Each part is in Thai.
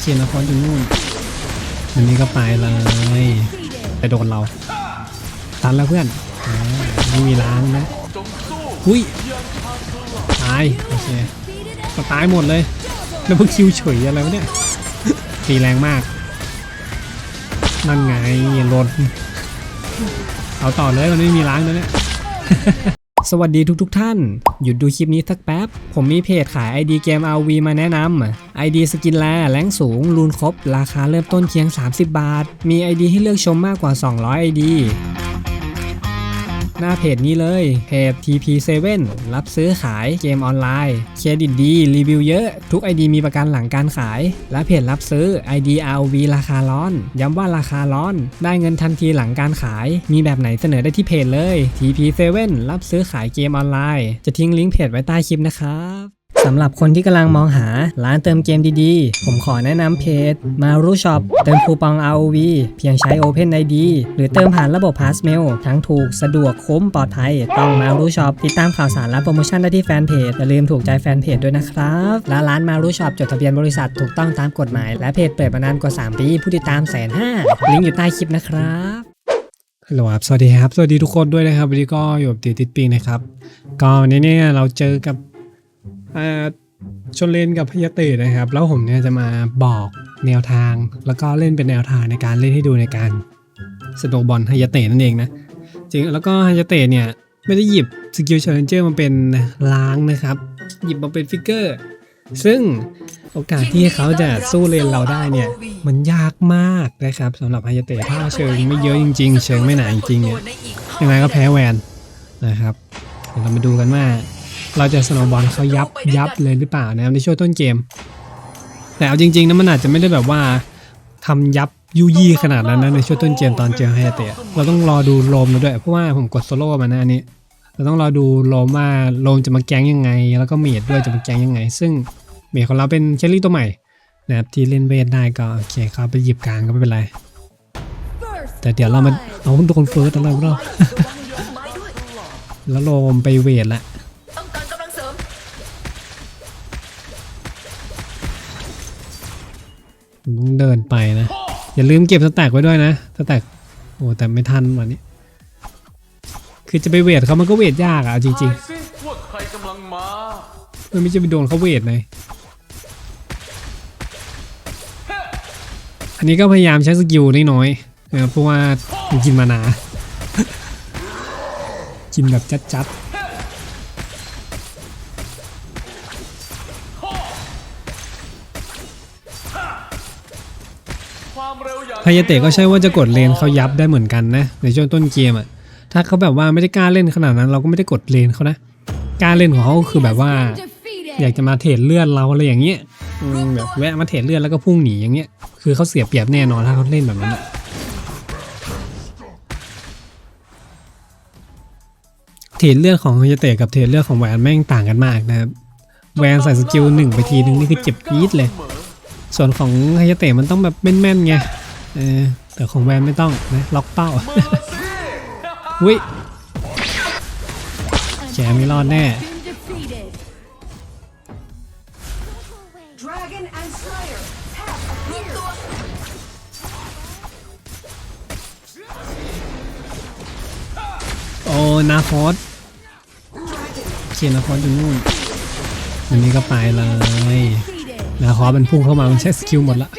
เชียร์นครอยู่นู่นอันนี้ก็ไปเลยแต่โดนเราตันแล้วเพื่อนอ่าไม่มีล้างนะอุ้ยตายโอเคก็ตายหมดเลยแล้วเพิ่งคิวเฉยอะไรวะเนี่ยตีแรงมาก นั่นไงลนเอาต่อเลยมันไม่มีล้างแล้วเนี่ย สวัสดีทุกๆทท่าน หยุดดูคลิปนี้สักแป๊บ ผมมีเพจขาย ID เกม RV มาแนะนำ ID สกินแลแรงสูง รูนครบ ราคาเริ่มต้นเพียง 30 บาท มี ID ให้เลือกชมมากกว่า 200 ID หน้าเพจนี้เลย เพจ TP7 รับซื้อขายเกมออนไลน์ เครดิตดี รีวิวเยอะ ทุก ID มีประกันหลังการขาย และเพจรับซื้อ ID ROV ราคาร้อน ย้ำว่าราคาร้อน ได้เงินทันทีหลังการขาย มีแบบไหนเสนอได้ที่เพจเลย TP7 รับซื้อขายเกมออนไลน์ จะทิ้งลิงก์เพจไว้ใต้คลิปนะครับ สำหรับคนที่กำลังมองหาร้านเติมเกมดีๆ ผมขอแนะนำเพจ Maru Shop เติมคูปอง ROV เพียงใช้ Open ID หรือเติมผ่านระบบ Passmail ทั้งถูกสะดวกคุ้มปลอดภัย ต้อง Maru Shop ติดตามข่าวสารและโปรโมชั่นได้ที่แฟนเพจอย่าลืมถูกใจแฟนเพจด้วยนะครับ และร้าน Maru Shop จดทะเบียนบริษัทถูกต้องตามกฎหมาย และเพจเปิดมานานกว่า 3 ปี ผู้ติดตามแสนห้าลิงก์อยู่ใต้คลิปนะครับฮัลโหลครับ สวัสดีครับ สวัสดีทุกคนด้วยนะครับ วันนี้ก็อยู่กับตีติดปิงนะครับ ก็วันนี้เนี่ยเราเจอกับ ชนเลนกับพยาเตะนะครับ แล้วผมเนี่ยจะมาบอกแนวทาง แล้วก็เล่นเป็นแนวทางในการเล่นให้ดูในการสโนบอลฮายาเตะนั่นเองนะจริงแล้วก็ฮายาเตะเนี่ยไม่ได้หยิบสกิล c h ลเลนเจอร์มาเป็นล้างนะครับ หยิบมาเป็นฟิกเกอร์ ซึ่งโอกาสที่เขาจะสู้เลนเราได้เนี่ยมันยากมากนะครับสำหรับฮายาเตะถ้าเชิงไม่เยอะจริง ๆ เชิงไม่หนาจริงๆเนี่ยยังไงก็แพ้แวนนะครับเดี๋ยวเรามาดูกันว่า เราจะสโนว์บอลเขายับยับเลยหรือเปล่านะครับในช่วงต้นเกม แต่เอาจริงๆนะมันอาจจะไม่ได้แบบว่าทำยับยุยี่ขนาดนั้นนะในช่วงต้นเกมตอนเจอไฮเตะเราต้องรอดูโลมด้วย เพราะว่าผมกดโซโล่มานะอันนี้ เราต้องรอดูโลมว่าโลมจะมาแก๊งยังไง แล้วก็เมดด้วยจะมาแก๊งยังไง ซึ่งเมดของเราเป็นเชลลี่ตัวใหม่นะครับที่เล่นเวทได้ก็โอเคเขาไปหยิบกลางก็ไม่เป็นไร แต่เดี๋ยวเรามาเอาโดนเฟิร์สอะไรวะเราแล้วโลมไปเวทละ ต้องเดินไปนะ อย่าลืมเก็บสแต็กไว้ด้วยนะสแต็กโอ้แต่ไม่ทันวันนี้ คือจะไปเวทเขามันก็เวทยากอะเอาจริงทายสิว่าใครกำลังมาๆมันไม่จะไปโดนเขาเวทเลยอันนี้ก็พยายามใช้สกิลน้อยๆนะครับเพราะว่ามันกินมานา กินแบบจัดความเร็วอย่างๆ พายาเตะก็ใช่ว่าจะกดเลนเขายับได้เหมือนกันนะ ในช่วงต้นเกมอะถ้าเขาแบบว่าไม่ได้กล้าเล่นขนาดนั้นเราก็ไม่ได้กดเลนเขานะกล้าเล่นของเขาคือแบบว่า อยากจะมาเทรดเลือดเราอะไรอย่างเงี้ยแบบแวะมาเทรดเลือดแล้วก็พุ่งหนีอย่างเงี้ยคือเขาเสียเปรียบแน่นอนถ้าเขาเล่นแบบนั้นเทรดเลือดของฮายาเตะกับเทรดเลือดของแหวนแม่งต่างกันมากนะครับแหวนใส่สกิลหนึ่งไปทีนึงนี่คือเจ็บยีดเลย ส่วนของฮายาเตะมันต้องแบบแม่นๆไงเออแต่ของแวนไม่ต้องนะล็อกเป้าอุ้ยแกไม่รอดแน่โอ้นาคอสเขียนนาคอสอยู่นู่นอันนี้ก็ไปเลย นาคอมันพุ่งเข้ามามันใช้สกิลหมดละ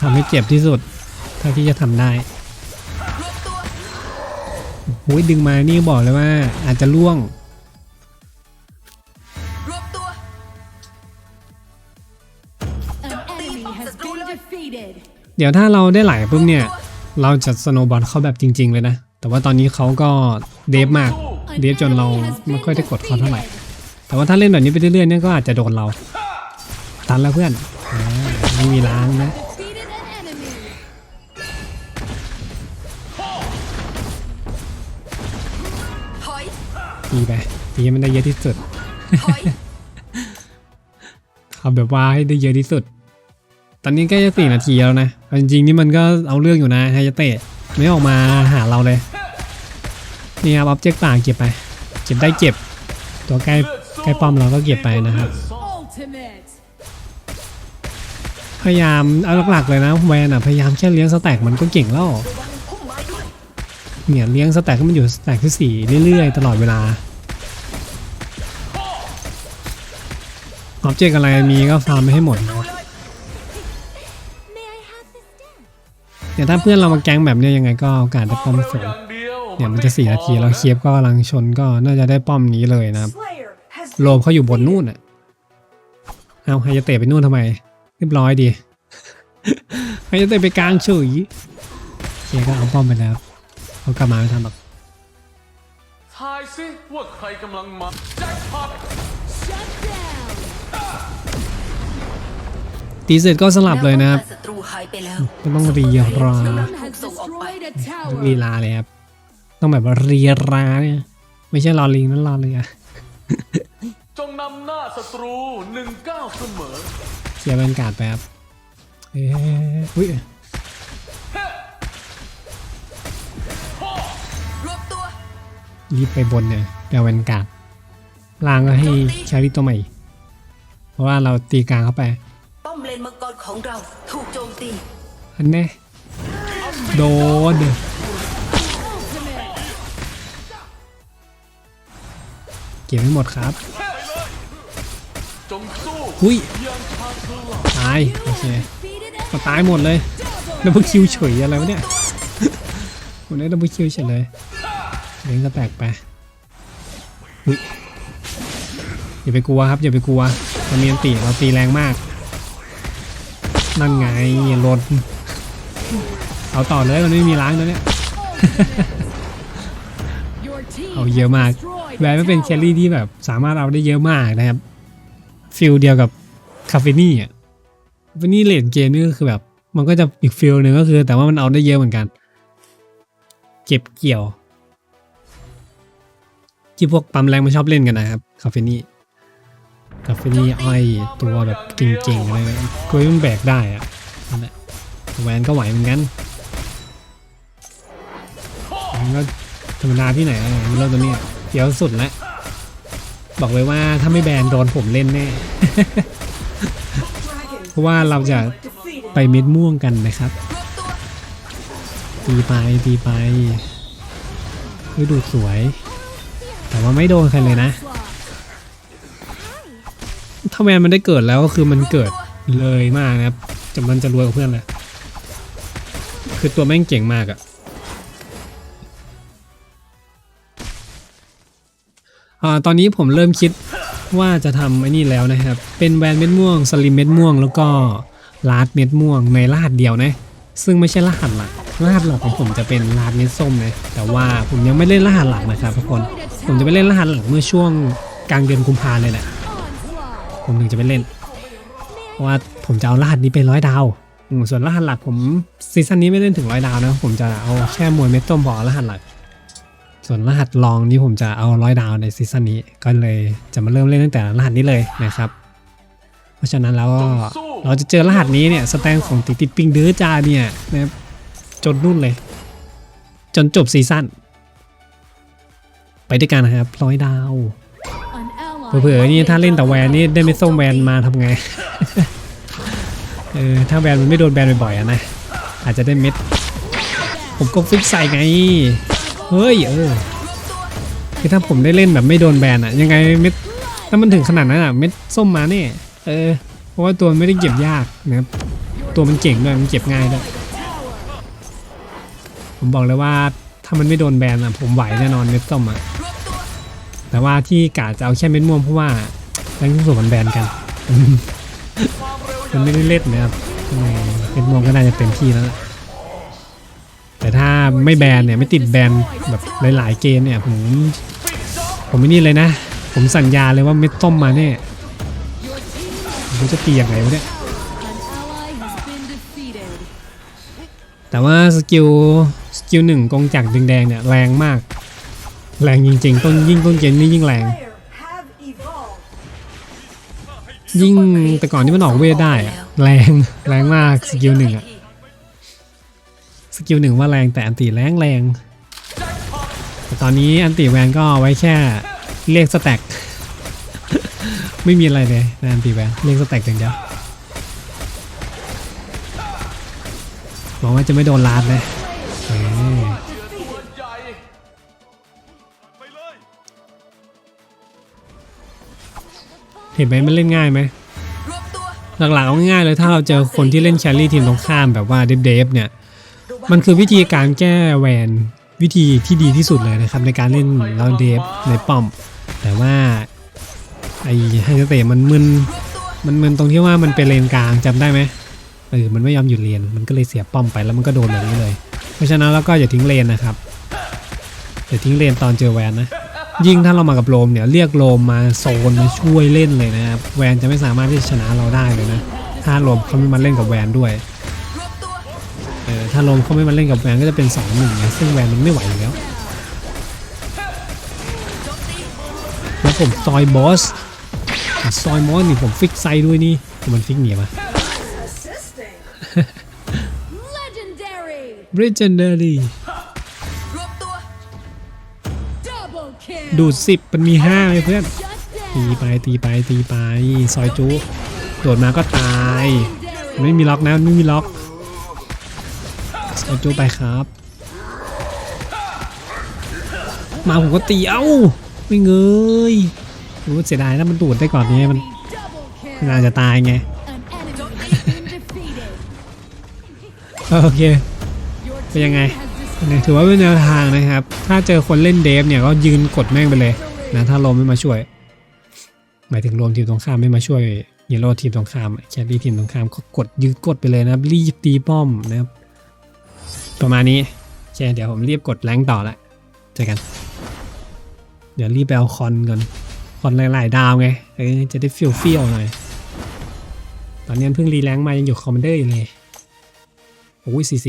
ทำให้เจ็บที่สุดเท่าที่จะทำได้หุยดึงมานี่บอกเลยว่า อาจจะล่วงเดี๋ยวถ้าเราได้ไหลปุ๊บเนี่ย เราจะสโนบอลเขาแบบจริง ๆ เลยนะ แต่ว่าตอนนี้เขาก็เดฟมาก เดฟจนเราไม่ค่อยได้กดเขาเท่าไหร่ แต่ว่าถ้าเล่นแบบนี้ไปเรื่อยๆเนี่ยก็อาจจะโดนเรา ตันแล้วเพื่อนอไม่มีล้างนะตีไปตีมันได้เยอะที่สุดทำแบบว่าให้ได้เยอะที่สุด ตอนนี้ใกล้จะสี่นาทีแล้วนะจริงๆนี่มันก็เอาเรื่องอยู่นะไฮยาเตะไม่ออกมาหาเราเลย นี่ครับออบเจกต์ต่างเก็บไป เก็บได้เก็บ ตัวใกล้ใกล้ป้อมเราก็เก็บไปนะครับ Ultimate. พยายามเอาหลักๆเลยนะแวนอะพยายามแค่เลี้ยงสแต็กมันก็เก่งแล้วพุ่มไม้ด้วยเนี่ยเลี้ยงสแต็กให้มันอยู่สแต็กที่สี่เรื่อยๆ ตลอดเวลาออบเจกต์อะไรมีก็ฟาร์มไปให้หมดดูเลย May I have this dance? เนี่ยถ้าเพื่อนเรามาแก๊งแบบเนี้ยยังไงก็โอกาสได้ป้อมสูงอย่าง เดียวเนี่ยมันจะสี่นาทีแล้วเคียบก็กำลังชนก็น่าจะได้ป้อมนี้เลยนะครับ Slayer has โลมเขาอยู่บนนู่นอะเอาไฮจะเตะไปนู่นทำไมเรียบร้อยดีไฮจะเตะไปกลางเฉยเคียก็เอาป้อมไปแล้วเขากลับมาไม่ทันหรอกทายสิว่าใครกำลังมาแจ็คพอต Shut down. ตีเสร็จก็สลับเลยนะครับแวป้องกัศัตรูหายไปแล้วไม่ต้องรีรา Someone has destroyed a รี tower. ลาเลยครับ ต้องแบบว่ารีราเนี่ยไม่ใช่รอลิงนั่นรอเรือจงนำหน้าศัตรูหนึ่งก้าวเสมอเคลียร์บรรยากาศไปครับเอ้ยอุ้ยรวบตัวรีบไปบนเนี่ยเดี๋ยวบรรยากาศล่างก็ให้แครี่ตัวใหม่ เพราะว่าเราตีกลางเข้าไป ป้อมเลนมังกรของเราถูกโจมตีอันแน่โดน เก็บให้หมดครับจงสู้อุ้ยยังชาญฉลาดตายโอเค Defeated a ก็ตายหมดเลยดับเบิลคิวเฉยอะไรวะเนี่ยผมได้ดับเบิลคิวเฉยเลยเลี้ยงก็แตกไปอุ๊ยอย่าไปกลัวครับอย่าไปกลัวเรามีอันติเราตีแรงมาก นั่นไงลดเอาต่อเลยมันไม่มีล้างตัวเนี้ย Your team เอาเยอะมาก destroyed แว a นไม่เป็นแค tower. รี่ที่แบบสามารถเอาได้เยอะมากนะครับฟิลเดียวกับคาเฟนี่อะคาเฟนี่เลนเกมนี่ก็คือแบบ มันก็จะอีกฟิลหนึ่งก็คือ แต่ว่ามันเอาได้เยอะเหมือนกัน เก็บเกี่ยวที่พวกปั๊มแรงมันชอบเล่นกันนะครับคาเฟนี่คาเฟนี่อ้อยตัวแบบเก่งๆอะไรนะกล้วยมันแบกได้อะนั่นแหละแวนก็ไหวเหมือนกันมันก็ธรรมดาที่ไหนอะมีเราตัวเนี้ย เดี๋ยวสุดแล้วบอกเลยว่าถ้าไม่แบนโดนผมเล่นแน่ เพราะว่าเราจะไปเม็ดม่วงกันนะครับ ตีไปตีไปเฮ้ยดูสวย แต่ว่าไม่โดนใครเลยนะ ถ้าแมนมันได้เกิดแล้วก็คือมันเกิดเลยมากนะครับจนมันจะรวยกับเพื่อนเลยคือตัวแม่งเก่งมากอะ อ่าตอนนี้ผมเริ่มคิดว่าจะทำไอ้นี่แล้วนะครับ เป็นแวนเม็ดม่วง สลิมเม็ดม่วง แล้วก็ลาดเม็ดม่วงในรหัสเดียวนะ ซึ่งไม่ใช่รหัสหลักรหัสหลักของผมจะเป็นรหัสเม็ดส้มนะ แต่ว่าผมยังไม่เล่นรหัสหลักนะครับทุกคน ผมจะไปเล่นรหัสหลักเมื่อช่วงกลางเดือนกุมภาเลยแหละ ผมถึงจะไปเล่น เพราะว่าผมจะเอารหัสนี้ไปร้อยดาวส่วนรหัสหลักผมซีซั่นนี้ไม่เล่นถึงร้อยดาวนะ ผมจะเอาแค่มวยเม็ดต้มพอรหัสหลัก ส่วนรหัสรองนี่ผมจะเอาร้อยดาวในซีซั่นนี้ ก็เลยจะมาเริ่มเล่นตั้งแต่รหัสนี้เลยนะครับ เพราะฉะนั้นแล้วก็เราจะเจอรหัสนี้เนี่ยสแตนของติดติดปิงเดื้อจาเนี่ยนะครับจนนู่นเลย จนจบซีซั่นไปด้วยกันนะครับร้อยดาว An ally เผื่อๆนี่ถ้าเล่นแต่แวนนี่ได้ไม่ส้มแวนมาทำไงเออถ้าแวนมันไม่โดนแบนบ่อยๆอะนะอาจจะได้เม็ดผมก็ฟิกใส่ไง เฮ้ยเออคือถ้าผมได้เล่นแบบไม่โดนแบนอะยังไงเม็ดถ้ามันถึงขนาดนั้นอะเม็ดส้มมาเนี่ยเออเพราะว่าตัวไม่ได้เก็บยากนะครับตัวมันเก่งด้วยมันเก็บง่ายด้วยผมบอกเลยว่าถ้ามันไม่โดนแบนอะผมไหวแน่นอนเม็ดส้มอะแต่ว่าที่กาจะเอาแค่เม็ดม่วงเพราะว่าแรงที่สุดมันแบนกันมันไม่ได้เล่นนะครับเม็ดม่วงก็น่าจะเต็มที่แล้วล่ะ แต่ถ้าไม่แบนเนี่ยไม่ติดแบนแบบหลายๆเกมเนี่ยผมผมไม่นี่เลยนะ ผมสัญญาเลยว่าเม็ดต้มมาเนี่ยผมจะตียังไงวะเนี่ยแต่ว่าสกิลสกิลหนึ่งกองจักรแดงเนี่ยแรงมาก แรงจริงๆ ต้นยิ่งต้นเกมนี่ยิ่งแรง ยิ่งแต่ก่อนที่มันออกเวทได้อะแรงแรงมากสกิลหนึ่งอะ สกิลหนึ่งว่าแรงแต่อันติแรงแรงแต่ตอนนี้อันติแวนก็ไว้แค่เรียกสแต็กไม่มีอะไรเลยนานตีแวนเล่นสแต็กอย่างเดียวหวังว่าจะไม่โดนลาดเลยเห็นไหมมันเล่นง่ายไหมหลักๆเอาง่ายเลยถ้าเราเจอคนที่เล่นแครี่ทีมตรงข้ามแบบว่าเดฟๆเนี่ย มันคือวิธีการแก้แวนวิธีที่ดีที่สุดเลยนะครับในการเล่นเราเดฟในป้อม แต่ว่าไอ้ไฮเตะมันมึนมันมึนตรงที่ว่ามันเป็นเลนกลางจำได้ไหมเออมันไม่ยอมหยุดเลนมันก็เลยเสียป้อมไปแล้วมันก็โดนแบบนี้เลย เพราะฉะนั้นเราก็อย่าทิ้งเลนนะครับอย่าทิ้งเลนตอนเจอแวนนะยิ่งถ้าเรามากับโรมเนี่ยเรียกโรมมาโซนมาช่วยเล่นเลยนะครับแวนจะไม่สามารถที่จะชนะเราได้เลยนะถ้าโรมเขาไม่มาเล่นกับแวนด้วย ออถ้าลมเขาไม่มาเล่นกับแวนก็จะเป็น2อหนึ่งนะซึ่งแวนมันไม่ไหวอยู่แล้วโจมตีแล้วผมซอยบอสอะซอยมอสนี่ผมฟิกไซด์ด้วยนี่มันฟิกเหนียวมา Legendary. legendary รวบตัว Double kill. ดูดสิบมันมี5เลยเพื่อน Shut ตี down. ไปตีไปตีไป ซอยจุ โดดมาก็ตาย Legendary. ไม่มีล็อกนะ ไม่มีล็อก ซอยจุไปครับ มาผมก็ตีเอ้า ไม่เงยโอ้เสียดายนะมันดูดได้ก่อนนี้มันนอาจะตายไง โอเค เป็นยังไงถือว่าเป็นแนวทางนะครับ ถ้าเจอคนเล่นเดฟเนี่ยก็ยืนกดแม่งไปเลยนะถ้าโรมไม่มาช่วย หมายถึงโรมทีมตรงข้ามไม่มาช่วยฮีโร่ทีมตรงข้ามแคดดี้ทีมตรงข้ามก็กดยืนกดไปเลยนะครับรีบตีป้อมนะครับ ประมาณนี้โอเคเดี๋ยวผมรีบกดแรงต่อละเจอกัน เดี๋ยวรีบไปเอาคอนก่อนคอนหลายๆดาวไงจะได้ฟิลฟิลหน่อยตอนนี้เพิ่งรีแรงมายังอยู่คอมมานเดอร์อยู่เลยโอ้ยสี่สิ